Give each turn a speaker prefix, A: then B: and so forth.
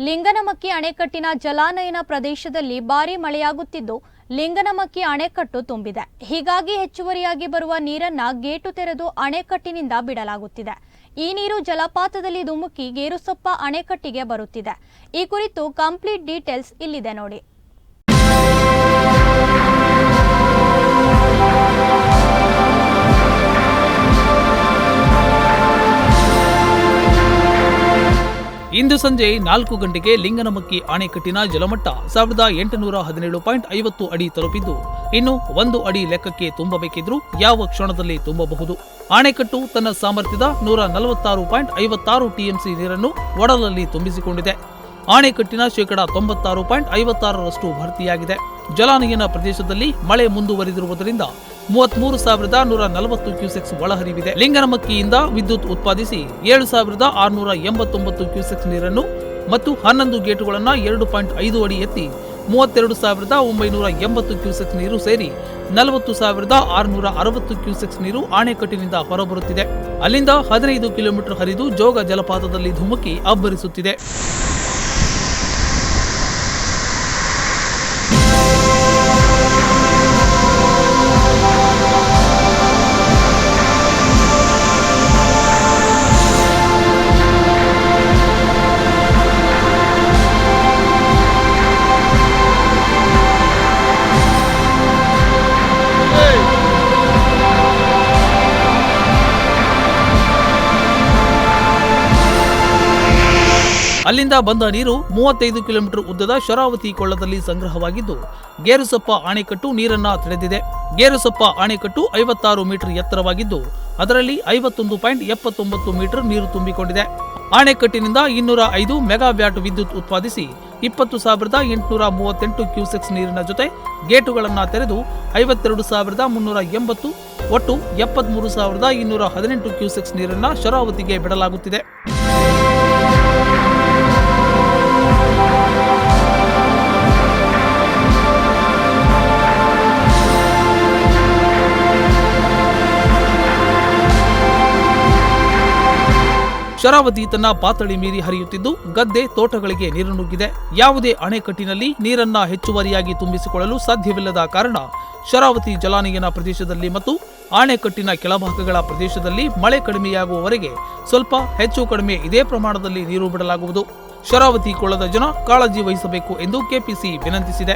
A: ಲಿಂಗನಮಕ್ಕಿ ಅಣೆಕಟ್ಟಿನ ಜಲಾನಯನ ಪ್ರದೇಶದಲ್ಲಿ ಭಾರೀ ಮಳೆಯಾಗುತ್ತಿದ್ದು, ಲಿಂಗನಮಕ್ಕಿ ಅಣೆಕಟ್ಟು ತುಂಬಿದೆ. ಹೀಗಾಗಿ ಹೆಚ್ಚುವರಿಯಾಗಿ ಬರುವ ನೀರನ್ನ ಗೇಟು ತೆರೆದು ಅಣೆಕಟ್ಟಿನಿಂದ ಬಿಡಲಾಗುತ್ತಿದೆ. ಈ ನೀರು ಜಲಪಾತದಲ್ಲಿ ಧುಮುಕಿ, ಗೇರುಸೊಪ್ಪ ಅಣೆಕಟ್ಟಿಗೆ ಬರುತ್ತಿದೆ. ಈ ಕುರಿತು ಕಂಪ್ಲೀಟ್ ಡೀಟೇಲ್ಸ್ ಇಲ್ಲಿದೆ ನೋಡಿ.
B: ಇಂದು ಸಂಜೆ ನಾಲ್ಕು ಗಂಟೆಗೆ ಲಿಂಗನಮಕ್ಕಿ ಅಣೆಕಟ್ಟಿನ ಜಲಮಟ್ಟ ಸಾವಿರದ ಎಂಟುನೂರ ಹದಿನೇಳು ಪಾಯಿಂಟ್ ಐವತ್ತು ಅಡಿ ತಲುಪಿದ್ದು, ಇನ್ನು ಒಂದು ಅಡಿ ಲೆಕ್ಕಕ್ಕೆ ತುಂಬಬೇಕಿದ್ರೂ ಯಾವ ಕ್ಷಣದಲ್ಲಿ ತುಂಬಬಹುದು? ಅಣೆಕಟ್ಟು ತನ್ನ ಸಾಮರ್ಥ್ಯದ ನೂರ ನಲವತ್ತಾರು ಪಾಯಿಂಟ್ ಐವತ್ತಾರು ಟಿಎಂಸಿ ನೀರನ್ನು ಒಡಲಲ್ಲಿ ತುಂಬಿಸಿಕೊಂಡಿದೆ. ಅಣೆಕಟ್ಟಿನ ಶೇಕಡ ತೊಂಬತ್ತಾರು ಪಾಯಿಂಟ್ ಐವತ್ತಾರರಷ್ಟು ಭರ್ತಿಯಾಗಿದೆ. ಜಲಾನಯನ ಪ್ರದೇಶದಲ್ಲಿ ಮಳೆ ಮುಂದುವರಿದಿರುವುದರಿಂದ ಮೂವತ್ಮೂರು ಸಾವಿರದ ನೂರ ನಲವತ್ತು ಕ್ಯೂಸೆಕ್ಸ್ ಒಳಹರಿವಿದೆ. ಲಿಂಗನಮಕ್ಕಿಯಿಂದ ವಿದ್ಯುತ್ ಉತ್ಪಾದಿಸಿ ಏಳು ಸಾವಿರದ ಆರುನೂರ ಎಂಬತ್ತೊಂಬತ್ತು ಕ್ಯೂಸೆಕ್ಸ್ ನೀರನ್ನು ಮತ್ತು ಹನ್ನೊಂದು ಗೇಟುಗಳನ್ನು ಎರಡು ಪಾಯಿಂಟ್ ಐದು ಅಡಿ ಎತ್ತಿ ಮೂವತ್ತೆರಡು ಸಾವಿರದ ಒಂಬೈನೂರ ಎಂಬತ್ತು ಕ್ಯೂಸೆಕ್ಸ್ ನೀರು ಸೇರಿ ನಲವತ್ತು ಸಾವಿರದ ಆರುನೂರ ಅರವತ್ತು ಕ್ಯೂಸೆಕ್ಸ್ ನೀರು ಅಣೆಕಟ್ಟಿನಿಂದ ಹೊರಬರುತ್ತಿದೆ. ಅಲ್ಲಿಂದ ಹದಿನೈದು ಕಿಲೋಮೀಟರ್ ಹರಿದು ಜೋಗ ಜಲಪಾತದಲ್ಲಿ ಧುಮುಕಿ ಅಬ್ಬರಿಸುತ್ತಿದೆ. ಅಲ್ಲಿಂದ ಬಂದ ನೀರು ಮೂವತ್ತೈದು ಕಿಲೋಮೀಟರ್ ಉದ್ದದ ಶರಾವತಿ ಕೊಳ್ಳದಲ್ಲಿ ಸಂಗ್ರಹವಾಗಿದ್ದು, ಗೇರುಸೊಪ್ಪ ಅಣೆಕಟ್ಟು ನೀರನ್ನ ತಡೆದಿದೆ. ಗೇರುಸೊಪ್ಪ ಅಣೆಕಟ್ಟು ಐವತ್ತಾರು ಮೀಟರ್ ಎತ್ತರವಾಗಿದ್ದು, ಅದರಲ್ಲಿ ಐವತ್ತೊಂದು ಪಾಯಿಂಟ್ ಎಪ್ಪತ್ತೊಂಬತ್ತು ಮೀಟರ್ ನೀರು ತುಂಬಿಕೊಂಡಿದೆ. ಅಣೆಕಟ್ಟಿನಿಂದ ಇನ್ನೂರ ಐದು ಮೆಗಾವ್ಯಾಟ್ ವಿದ್ಯುತ್ ಉತ್ಪಾದಿಸಿ ಇಪ್ಪತ್ತು ಸಾವಿರದ ಎಂಟುನೂರ ಮೂವತ್ತೆಂಟು ಕ್ಯೂಸೆಕ್ಸ್ ನೀರಿನ ಜೊತೆ ಗೇಟುಗಳನ್ನು ತೆರೆದು ಐವತ್ತೆರಡು ಸಾವಿರದ ಮುನ್ನೂರ ಎಂಬತ್ತು, ಒಟ್ಟು ಎಪ್ಪತ್ತ್ಮೂರು ಸಾವಿರದ ಇನ್ನೂರ ಹದಿನೆಂಟು ಕ್ಯೂಸೆಕ್ಸ್ ನೀರನ್ನು ಶರಾವತಿಗೆ ಬಿಡಲಾಗುತ್ತಿದೆ. ಶರಾವತಿ ತನ್ನ ಪಾತಳಿ ಮೀರಿ ಹರಿಯುತ್ತಿದ್ದು ಗದ್ದೆ ತೋಟಗಳಿಗೆ ನೀರು ನುಗ್ಗಿದೆ. ಯಾವುದೇ ಅಣೆಕಟ್ಟಿನಲ್ಲಿ ನೀರನ್ನ ಹೆಚ್ಚುವರಿಯಾಗಿ ತುಂಬಿಸಿಕೊಳ್ಳಲು ಸಾಧ್ಯವಿಲ್ಲದ ಕಾರಣ ಶರಾವತಿ ಜಲಾನಯನ ಪ್ರದೇಶದಲ್ಲಿ ಮತ್ತು ಅಣೆಕಟ್ಟಿನ ಕೆಳಭಾಗಗಳ ಪ್ರದೇಶದಲ್ಲಿ ಮಳೆ ಕಡಿಮೆಯಾಗುವವರೆಗೆ ಸ್ವಲ್ಪ ಹೆಚ್ಚು ಕಡಿಮೆ ಇದೇ ಪ್ರಮಾಣದಲ್ಲಿ ನೀರು ಬಿಡಲಾಗುವುದು. ಶರಾವತಿ ಕೊಳ್ಳದ ಜನ ಕಾಳಜಿ ವಹಿಸಬೇಕು ಎಂದು ಕೆಪಿಸಿ ವಿನಂತಿಸಿದೆ.